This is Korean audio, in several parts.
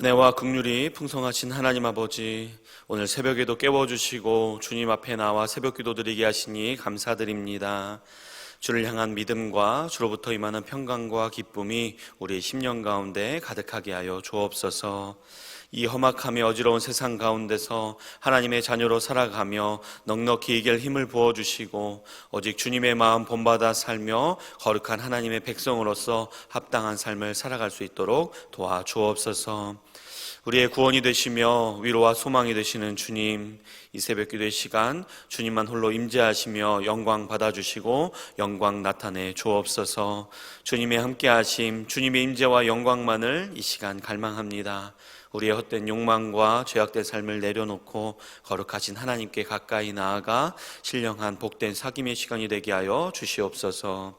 은혜와 극률이 풍성하신 하나님 아버지, 오늘 새벽에도 깨워주시고 주님 앞에 나와 새벽 기도 드리게 하시니 감사드립니다. 주를 향한 믿음과 주로부터 임하는 평강과 기쁨이 우리 10년 가운데 가득하게 하여 주옵소서. 이 험악함이 어지러운 세상 가운데서 하나님의 자녀로 살아가며 넉넉히 이길 힘을 부어주시고 오직 주님의 마음 본받아 살며 거룩한 하나님의 백성으로서 합당한 삶을 살아갈 수 있도록 도와주옵소서. 우리의 구원이 되시며 위로와 소망이 되시는 주님, 이 새벽 기도의 시간 주님만 홀로 임재하시며 영광 받아주시고 영광 나타내 주옵소서. 주님의 함께하심, 주님의 임재와 영광만을 이 시간 갈망합니다. 우리의 헛된 욕망과 죄악된 삶을 내려놓고 거룩하신 하나님께 가까이 나아가 신령한 복된 사귐의 시간이 되게 하여 주시옵소서.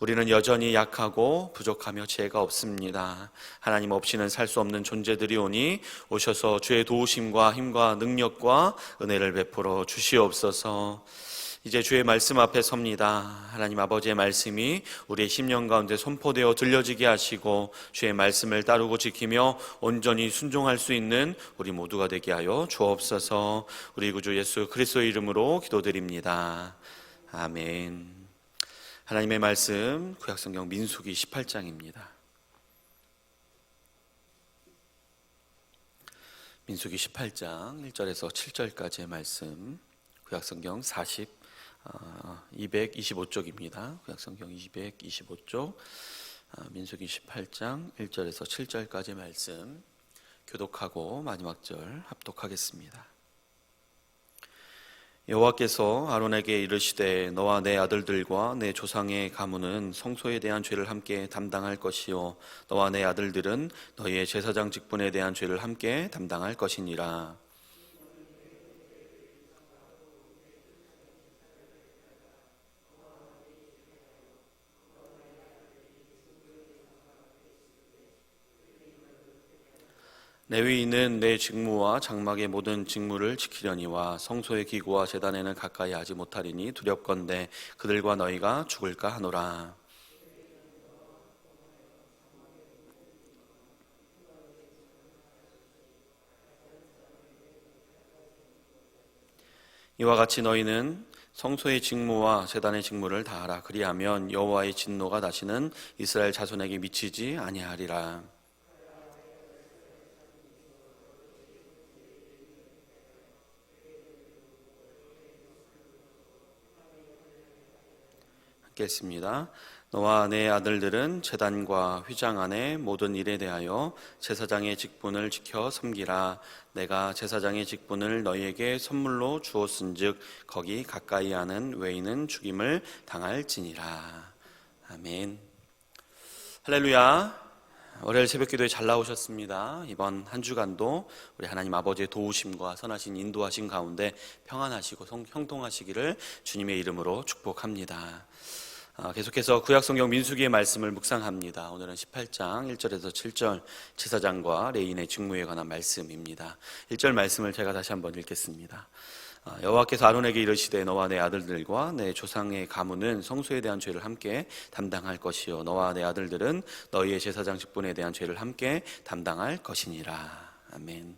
우리는 여전히 약하고 부족하며 죄가 없습니다. 하나님 없이는 살 수 없는 존재들이 오니 오셔서 주의 도우심과 힘과 능력과 은혜를 베풀어 주시옵소서. 이제 주의 말씀 앞에 섭니다. 하나님 아버지의 말씀이 우리의 심령 가운데 선포되어 들려지게 하시고 주의 말씀을 따르고 지키며 온전히 순종할 수 있는 우리 모두가 되게 하여 주옵소서. 우리 구주 예수 그리스도의 이름으로 기도드립니다. 아멘. 하나님의 말씀 구약성경 민수기 18장입니다. 민수기 18장 1절에서 7절까지의 말씀 구약성경 40 어, 225쪽입니다. 구약성경 225쪽 어, 민수기 18장 1절에서 7절까지의 말씀 교독하고 마지막 절 합독하겠습니다. 여호와께서 아론에게 이르시되 너와 내 아들들과 내 조상의 가문은 성소에 대한 죄를 함께 담당할 것이요 너와 내 아들들은 너희의 제사장 직분에 대한 죄를 함께 담당할 것이니라 레위인은 내 직무와 장막의 모든 직무를 지키려니와 성소의 기구와 제단에는 가까이 하지 못하리니 두렵건대 그들과 너희가 죽을까 하노라. 이와 같이 너희는 성소의 직무와 제단의 직무를 다하라. 그리하면 여호와의 진노가 다시는 이스라엘 자손에게 미치지 아니하리라. 읽겠습니다. 너와 내 아들들은 재단과 휘장 안에 모든 일에 대하여 제사장의 직분을 지켜 섬기라. 내가 제사장의 직분을 너희에게 선물로 주었은즉 거기 가까이 하는 외인은 죽임을 당할지니라. 아멘. 할렐루야. 월요일 새벽 기도에 잘 나오셨습니다. 이번 한 주간도 우리 하나님 아버지의 도우심과 선하신 인도하신 가운데 평안하시고 형통하시기를 주님의 이름으로 축복합니다. 아, 계속해서 구약성경 민수기의 말씀을 묵상합니다. 오늘은 18장 1절에서 7절 제사장과 레인의 직무에 관한 말씀입니다. 1절 말씀을 제가 다시 한번 읽겠습니다. 아, 여호와께서 아론에게 이르시되 너와 내 아들들과 내 조상의 가문은 성소에 대한 죄를 함께 담당할 것이요 너와 내 아들들은 너희의 제사장 직분에 대한 죄를 함께 담당할 것이니라. 아멘.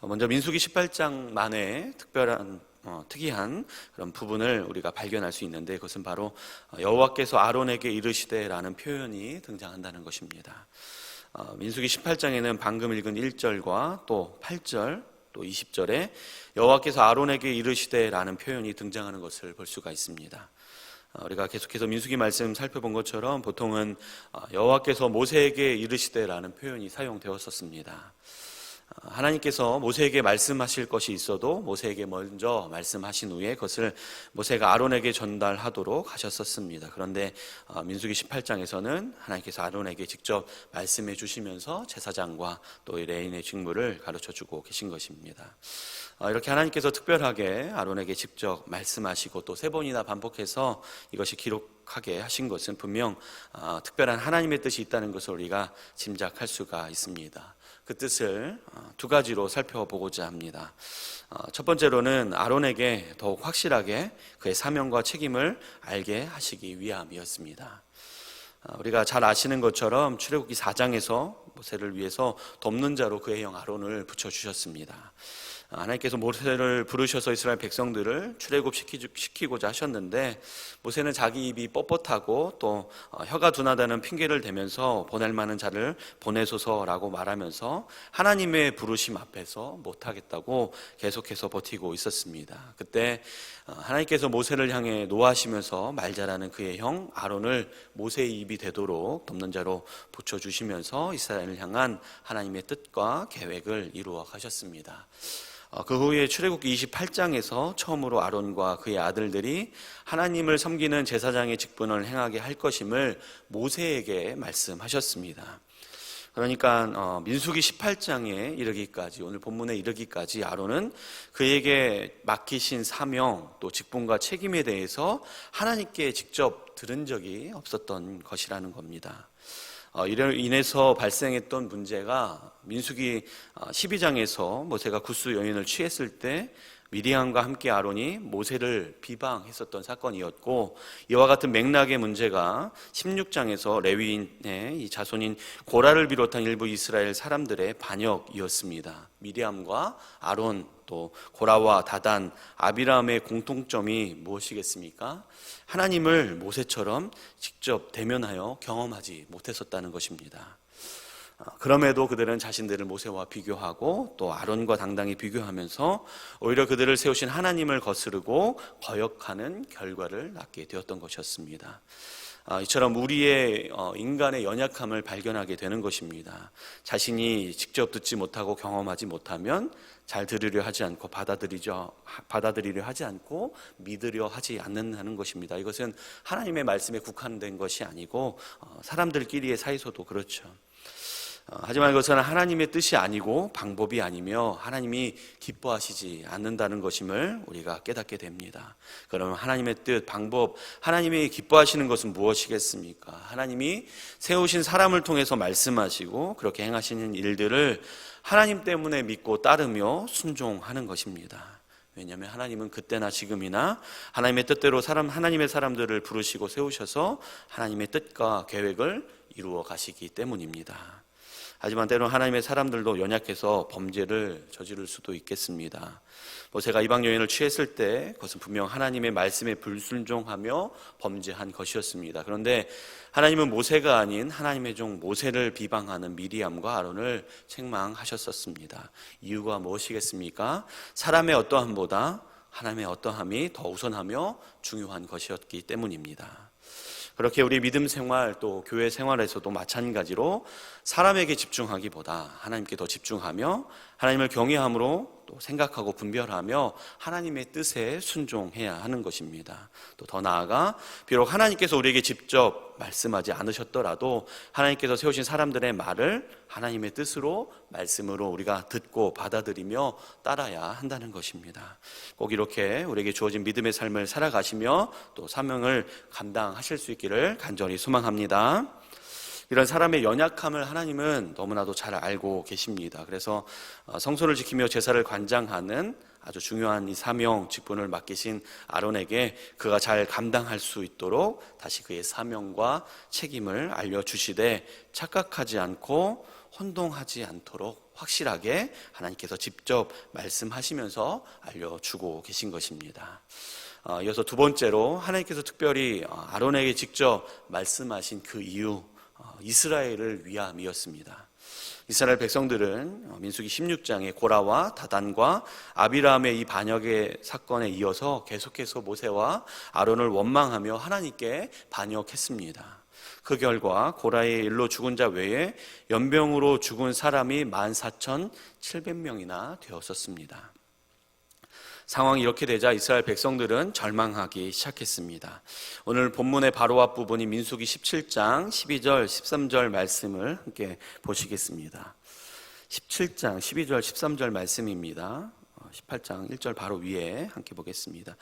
어, 먼저 민수기 18장 만에 특별한 어, 특이한 그런 부분을 우리가 발견할 수 있는데 그것은 바로 어, 여호와께서 아론에게 이르시되라는 표현이 등장한다는 것입니다. 어, 민수기 18장에는 방금 읽은 1절과 또 8절 또 20절에 여호와께서 아론에게 이르시되라는 표현이 등장하는 것을 볼 수가 있습니다. 어, 우리가 계속해서 민수기 말씀 살펴본 것처럼 보통은 어, 여호와께서 모세에게 이르시되라는 표현이 사용되었었습니다. 하나님께서 모세에게 말씀하실 것이 있어도 모세에게 먼저 말씀하신 후에 그것을 모세가 아론에게 전달하도록 하셨었습니다. 그런데 어, 민수기 18장에서는 하나님께서 아론에게 직접 말씀해 주시면서 제사장과 또 레인의 직무를 가르쳐 주고 계신 것입니다. 어, 이렇게 하나님께서 특별하게 아론에게 직접 말씀하시고 또 세 번이나 반복해서 이것이 기록하게 하신 것은 분명 어, 특별한 하나님의 뜻이 있다는 것을 우리가 짐작할 수가 있습니다. 그 뜻을 어, 두 가지로 살펴보고자 합니다. 어, 첫 번째로는 아론에게 더욱 확실하게 그의 사명과 책임을 알게 하시기 위함이었습니다. 아, 우리가 잘 아시는 것처럼 출애굽기 4장에서 모세를 위해서 돕는 자로 그의 형 아론을 붙여 주셨습니다. 아, 하나님께서 모세를 부르셔서 이스라엘 백성들을 출애굽 시키고자 하셨는데 모세는 자기 입이 뻣뻣하고 또 어, 혀가 둔하다는 핑계를 대면서 보낼 만한 자를 보내소서라고 말하면서 하나님의 부르심 앞에서 못하겠다고 계속해서 버티고 있었습니다. 그때 어, 하나님께서 모세를 향해 노하시면서 말 잘하는 그의 형 아론을 모세의 입이 되도록 돕는 자로 붙여주시면서 이스라엘을 향한 하나님의 뜻과 계획을 이루어 가셨습니다. 어, 그 후에 출애굽기 28장에서 처음으로 아론과 그의 아들들이 하나님을 섬기는 제사장의 직분을 행하게 할 것임을 모세에게 말씀하셨습니다. 그러니까 어, 민수기 18장에 이르기까지 오늘 본문에 이르기까지 아론은 그에게 맡기신 사명 또 직분과 책임에 대해서 하나님께 직접 들은 적이 없었던 것이라는 겁니다. 어, 이로 인해서 발생했던 문제가 민수기 12장에서 모세가 구스 여인을 취했을 때 미디안과 함께 아론이 모세를 비방했었던 사건이었고 이와 같은 맥락의 문제가 16장에서 레위인의 이 자손인 고라를 비롯한 일부 이스라엘 사람들의 반역이었습니다. 미디암과 아론 또 고라와 다단 아비람의 공통점이 무엇이겠습니까? 하나님을 모세처럼 직접 대면하여 경험하지 못했었다는 것입니다. 어, 그럼에도 그들은 자신들을 모세와 비교하고 또 아론과 당당히 비교하면서 오히려 그들을 세우신 하나님을 거스르고 거역하는 결과를 낳게 되었던 것이었습니다. 아, 이처럼 우리의 어, 인간의 연약함을 발견하게 되는 것입니다. 자신이 직접 듣지 못하고 경험하지 못하면 잘 들으려 하지 않고 받아들이죠 받아들이려 하지 않고 믿으려 하지 않는다는 것입니다. 이것은 하나님의 말씀에 국한된 것이 아니고 어, 사람들끼리의 사이소도 그렇죠. 어, 하지만 그것은 하나님의 뜻이 아니고 방법이 아니며 하나님이 기뻐하시지 않는다는 것임을 우리가 깨닫게 됩니다. 그러면 하나님의 뜻, 방법, 하나님이 기뻐하시는 것은 무엇이겠습니까? 하나님이 세우신 사람을 통해서 말씀하시고 그렇게 행하시는 일들을 하나님 때문에 믿고 따르며 순종하는 것입니다. 왜냐하면 하나님은 그때나 지금이나 하나님의 뜻대로 사람 하나님의 사람들을 부르시고 세우셔서 하나님의 뜻과 계획을 이루어 가시기 때문입니다. 하지만 때로는 하나님의 사람들도 연약해서 범죄를 저지를 수도 있겠습니다. 모세가 이방 여인을 취했을 때 그것은 분명 하나님의 말씀에 불순종하며 범죄한 것이었습니다. 그런데 하나님은 모세가 아닌 하나님의 종 모세를 비방하는 미리암과 아론을 책망하셨었습니다. 이유가 무엇이겠습니까? 사람의 어떠함보다 하나님의 어떠함이 더 우선하며 중요한 것이었기 때문입니다. 그렇게 우리 믿음 생활 또 교회 생활에서도 마찬가지로 사람에게 집중하기보다 하나님께 더 집중하며 하나님을 경외함으로 또 생각하고 분별하며 하나님의 뜻에 순종해야 하는 것입니다. 또 더 나아가 비록 하나님께서 우리에게 직접 말씀하지 않으셨더라도 하나님께서 세우신 사람들의 말을 하나님의 뜻으로 말씀으로 우리가 듣고 받아들이며 따라야 한다는 것입니다. 꼭 이렇게 우리에게 주어진 믿음의 삶을 살아가시며 또 사명을 감당하실 수 있기를 간절히 소망합니다. 이런 사람의 연약함을 하나님은 너무나도 잘 알고 계십니다. 그래서 어, 성소를 지키며 제사를 관장하는 아주 중요한 이 사명 직분을 맡기신 아론에게 그가 잘 감당할 수 있도록 다시 그의 사명과 책임을 알려 주시되 착각하지 않고 혼동하지 않도록 확실하게 하나님께서 직접 말씀하시면서 알려 주고 계신 것입니다. 어, 이어서 두 번째로 하나님께서 특별히 어, 아론에게 직접 말씀하신 그 이유 어, 이스라엘을 위함이었습니다. 이스라엘 백성들은 어, 민수기 16장에 고라와 다단과 아비라함의 이 반역의 사건에 이어서 계속해서 모세와 아론을 원망하며 하나님께 반역했습니다. 그 결과 고라의 일로 죽은 자 외에 연병으로 죽은 사람이 14,700명이나 되었었습니다. 상황이 이렇게 되자 이스라엘 백성들은 절망하기 시작했습니다. 오늘 본문의 바로 앞 부분이 민수기 17장 12절 13절 말씀을 함께 보시겠습니다. 17장 12절 13절 말씀입니다. 18장 1절 바로 위에 함께 보겠습니다.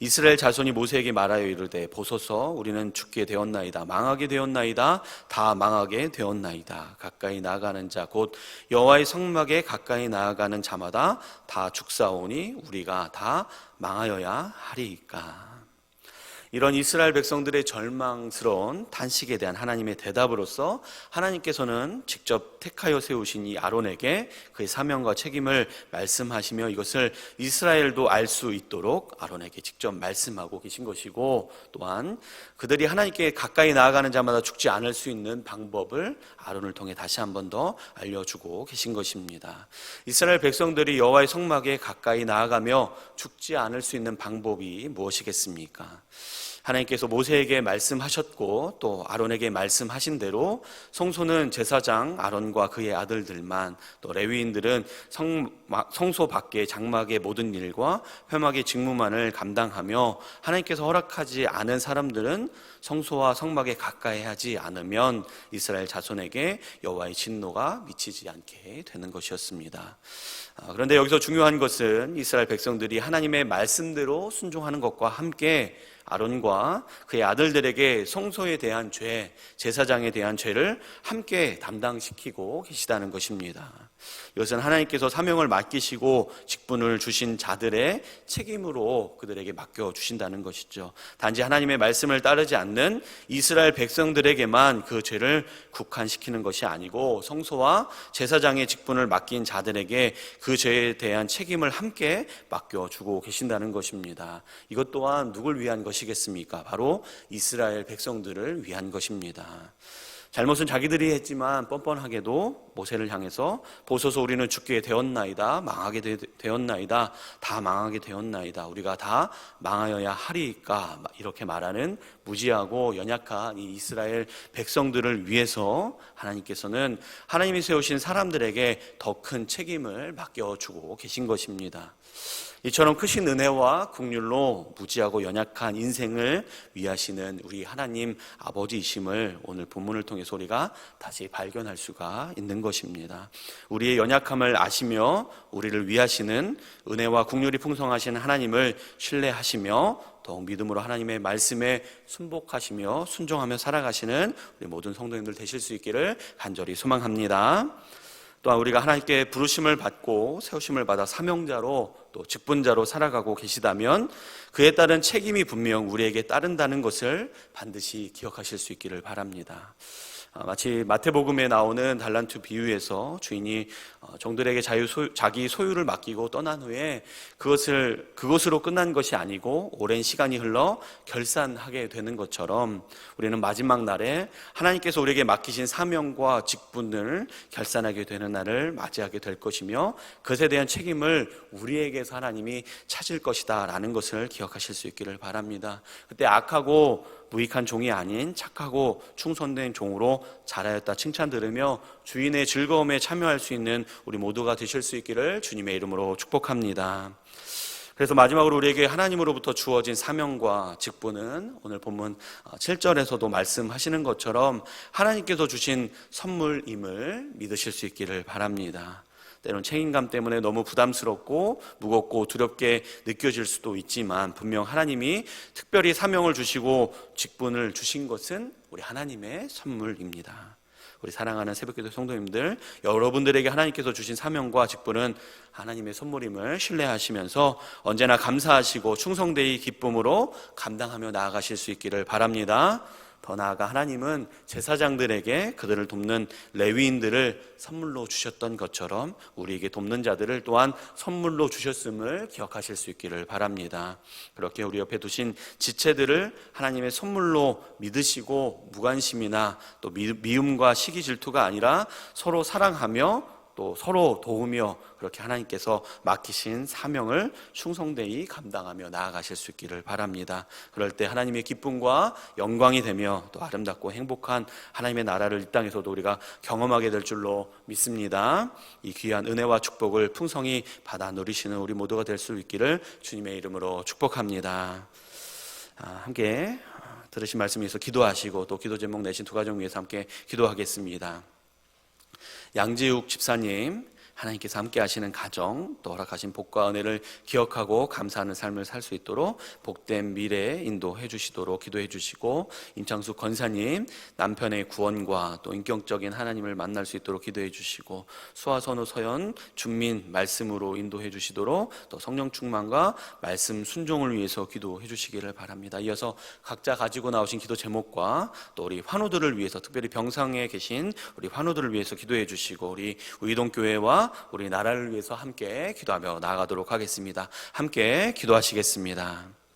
이스라엘 자손이 모세에게 말하여 이르되 보소서 우리는 죽게 되었나이다. 망하게 되었나이다. 다 망하게 되었나이다. 가까이 나아가는 자 곧 여호와의 성막에 가까이 나아가는 자마다 다 죽사오니 우리가 다 망하여야 하리까 이런 이스라엘 백성들의 절망스러운 탄식에 대한 하나님의 대답으로서 하나님께서는 직접 택하여 세우신 이 아론에게 그의 사명과 책임을 말씀하시며 이것을 이스라엘도 알 수 있도록 아론에게 직접 말씀하고 계신 것이고 또한 그들이 하나님께 가까이 나아가는 자마다 죽지 않을 수 있는 방법을 아론을 통해 다시 한 번 더 알려주고 계신 것입니다. 이스라엘 백성들이 여호와의 성막에 가까이 나아가며 죽지 않을 수 있는 방법이 무엇이겠습니까? 하나님께서 모세에게 말씀하셨고 또 아론에게 말씀하신 대로 성소는 제사장 아론과 그의 아들들만 또 레위인들은 성, 성소 밖의 장막의 모든 일과 회막의 직무만을 감당하며 하나님께서 허락하지 않은 사람들은 성소와 성막에 가까이 하지 않으면 이스라엘 자손에게 여호와의 진노가 미치지 않게 되는 것이었습니다. 아, 그런데 여기서 중요한 것은 이스라엘 백성들이 하나님의 말씀대로 순종하는 것과 함께 아론과 그의 아들들에게 성소에 대한 죄, 제사장에 대한 죄를 함께 담당시키고 계시다는 것입니다. 이것은 하나님께서 사명을 맡기시고 직분을 주신 자들의 책임으로 그들에게 맡겨 주신다는 것이죠. 단지 하나님의 말씀을 따르지 않는 이스라엘 백성들에게만 그 죄를 국한시키는 것이 아니고 성소와 제사장의 직분을 맡긴 자들에게 그 죄에 대한 책임을 함께 맡겨 주고 계신다는 것입니다. 이것 또한 누굴 위한 것이 겠습니까? 바로 이스라엘 백성들을 위한 것입니다. 잘못은 자기들이 했지만 뻔뻔하게도 모세를 향해서 보소서 우리는 죽게 되었나이다 망하게 되, 었나이다 다 망하게 되었나이다 우리가 다 망하여야 하리까 이렇게 말하는 무지하고 연약한 이 이스라엘 백성들을 위해서 하나님께서는 하나님이 세우신 사람들에게 더 큰 책임을 맡겨주고 계신 것입니다. 이처럼 크신 은혜와 국률로 무지하고 연약한 인생을 위하시는 우리 하나님 아버지이심을 오늘 본문을 통해서 우리가 다시 발견할 수가 있는 것입니다. 우리의 연약함을 아시며 우리를 위하시는 은혜와 국률이 풍성하신 하나님을 신뢰하시며 더욱 믿음으로 하나님의 말씀에 순복하시며 순종하며 살아가시는 우리 모든 성도님들 되실 수 있기를 간절히 소망합니다. 또한 우리가 하나님께 부르심을 받고 세우심을 받아 사명자로 또 직분자로 살아가고 계시다면 그에 따른 책임이 분명 우리에게 따른다는 것을 반드시 기억하실 수 있기를 바랍니다. 아, 마치 마태복음에 나오는 달란트 비유에서 주인이 어, 종들에게 자유 소유, 자기 소유를 맡기고 떠난 후에 그것을 그것으로 끝난 것이 아니고 오랜 시간이 흘러 결산하게 되는 것처럼 우리는 마지막 날에 하나님께서 우리에게 맡기신 사명과 직분을 결산하게 되는 날을 맞이하게 될 것이며 그것에 대한 책임을 우리에게서 하나님이 찾을 것이다라는 것을 기억하실 수 있기를 바랍니다. 그때 악하고 무익한 종이 아닌 착하고 충성된 종으로 자라였다 칭찬 들으며 주인의 즐거움에 참여할 수 있는 우리 모두가 되실 수 있기를 주님의 이름으로 축복합니다. 그래서 마지막으로 우리에게 하나님으로부터 주어진 사명과 직분은 오늘 본문 7절에서도 말씀하시는 것처럼 하나님께서 주신 선물임을 믿으실 수 있기를 바랍니다. 때론 책임감 때문에 너무 부담스럽고 무겁고 두렵게 느껴질 수도 있지만 분명 하나님이 특별히 사명을 주시고 직분을 주신 것은 우리 하나님의 선물입니다. 우리 사랑하는 새벽기도 성도님들, 여러분들에게 하나님께서 주신 사명과 직분은 하나님의 선물임을 신뢰하시면서 언제나 감사하시고 충성되이 기쁨으로 감당하며 나아가실 수 있기를 바랍니다. 더 나아가 하나님은 제사장들에게 그들을 돕는 레위인들을 선물로 주셨던 것처럼 우리에게 돕는 자들을 또한 선물로 주셨음을 기억하실 수 있기를 바랍니다. 그렇게 우리 옆에 두신 지체들을 하나님의 선물로 믿으시고 무관심이나 또 미움과 시기 질투가 아니라 서로 사랑하며 또 서로 도우며 그렇게 하나님께서 맡기신 사명을 충성되이 감당하며 나아가실 수 있기를 바랍니다. 그럴 때 하나님의 기쁨과 영광이 되며 또 아름답고 행복한 하나님의 나라를 이 땅에서도 우리가 경험하게 될 줄로 믿습니다. 이 귀한 은혜와 축복을 풍성히 받아 누리시는 우리 모두가 될 수 있기를 주님의 이름으로 축복합니다. 아, 함께 들으신 말씀에서 기도하시고 또 기도 제목 내신 두 가정 위해서 함께 기도하겠습니다. 양지욱 집사님, 하나님께서 함께 하시는 가정, 또 허락하신 복과 은혜를 기억하고 감사하는 삶을 살 수 있도록 복된 미래에 인도해 주시도록 기도해 주시고 임창수 권사님 남편의 구원과 또 인격적인 하나님을 만날 수 있도록 기도해 주시고 수화선우 서연 준민 말씀으로 인도해 주시도록 또 성령 충만과 말씀 순종을 위해서 기도해 주시기를 바랍니다. 이어서 각자 가지고 나오신 기도 제목과 또 우리 환우들을 위해서 특별히 병상에 계신 우리 환우들을 위해서 기도해 주시고 우리 의동 교회와 우리 나라를 위해서 함께 기도하며 나아가도록 하겠습니다. 함께 기도하시겠습니다.